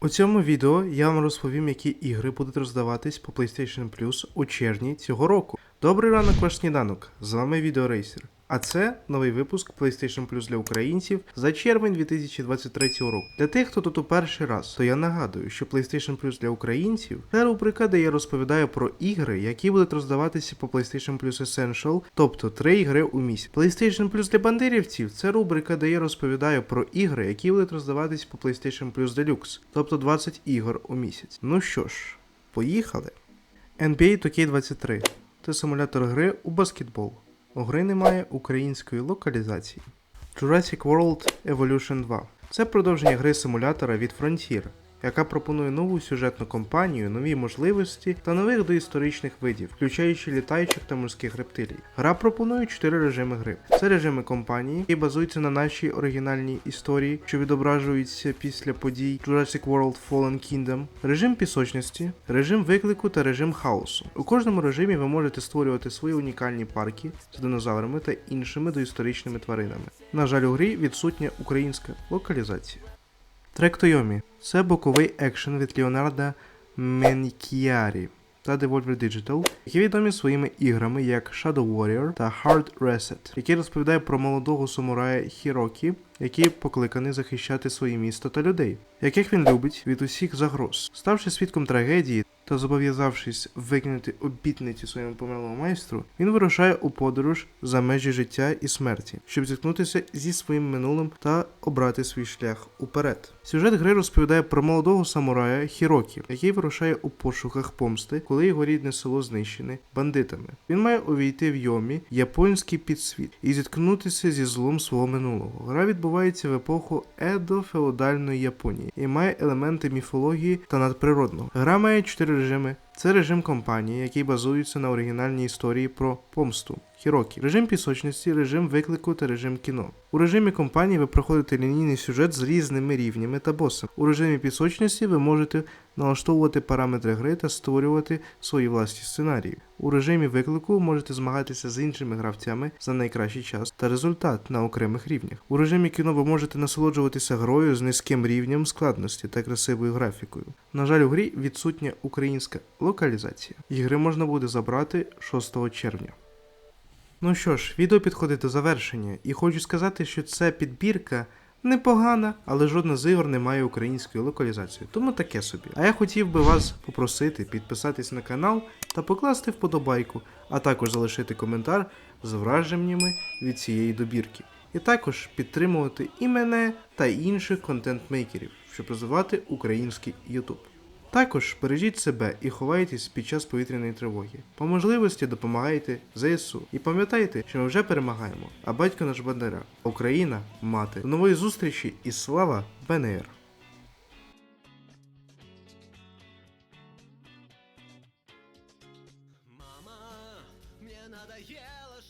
У цьому відео я вам розповім, які ігри будуть роздаватись по PlayStation Plus у червні цього року. Добрий ранок, ваш сніданок! З вами Відеорейсер. А це новий випуск PlayStation Plus для українців за червень 2023 року. Для тих, хто тут у перший раз, то я нагадую, що PlayStation Plus для українців це рубрика, де я розповідаю про ігри, які будуть роздаватися по PlayStation Plus Essential, тобто три ігри у місяць. PlayStation Plus для бандерівців це рубрика, де я розповідаю про ігри, які будуть роздаватись по PlayStation Plus Deluxe, тобто 20 ігор у місяць. Ну що ж, поїхали. NBA 2K23 це симулятор гри у баскетбол. У гри немає української локалізації. Jurassic World Evolution 2 це продовження гри симулятора від Frontier, яка пропонує нову сюжетну кампанію, нові можливості та нових доісторичних видів, включаючи літаючих та морських рептилій. Гра пропонує чотири режими гри. Це режими кампанії, які базуються на нашій оригінальній історії, що відображуються після подій Jurassic World Fallen Kingdom, режим пісочності, режим виклику та режим хаосу. У кожному режимі ви можете створювати свої унікальні парки з динозаврами та іншими доісторичними тваринами. На жаль, у грі відсутня українська локалізація. Трек Тойомі це боковий екшен від Леонарда Менкіарі та Devolver Digital, які відомі своїми іграми як Shadow Warrior та Hard Reset, який розповідає про молодого самурая Хірокі, який покликаний захищати своє місто та людей, яких він любить від усіх загроз. Ставши свідком трагедії та зобов'язавшись викинути обітниці своєму померлому майстру, він вирушає у подорож за межі життя і смерті, щоб зіткнутися зі своїм минулим та обрати свій шлях уперед. Сюжет гри розповідає про молодого самурая Хірокі, який вирушає у пошуках помсти, коли його рідне село знищене бандитами. Він має увійти в Йомі, японський підсвіт, і зіткнутися зі злом свого минулого. Гра відбувається в епоху едо-феодальної Японії і має елементи міфології та надприродного. Гра має чотири режими. Це режим компанії, який базується на оригінальній історії про помсту Хірокі, режим пісочності, режим виклику та режим кіно. У режимі компанії ви проходите лінійний сюжет з різними рівнями та босами. У режимі пісочності ви можете налаштовувати параметри гри та створювати свої власні сценарії. У режимі виклику можете змагатися з іншими гравцями за найкращий час та результат на окремих рівнях. У режимі кіно ви можете насолоджуватися грою з низьким рівнем складності та красивою графікою. На жаль, у грі відсутня українська локалізація. Ігри можна буде забрати 6 червня. Ну що ж, відео підходить до завершення, і хочу сказати, що це підбірка непогана, але жодна з ігор не має української локалізації, тому таке собі. А я хотів би вас попросити підписатись на канал та покласти вподобайку, а також залишити коментар з враженнями від цієї добірки. І також підтримувати і мене та інших контент-мейкерів, щоб розвивати український YouTube. Також бережіть себе і ховайтесь під час повітряної тривоги. По можливості допомагайте ЗСУ. І пам'ятайте, що ми вже перемагаємо, а батько наш Бандера, Україна мати. До нової зустрічі і слава БНР! Мама, мне надоело,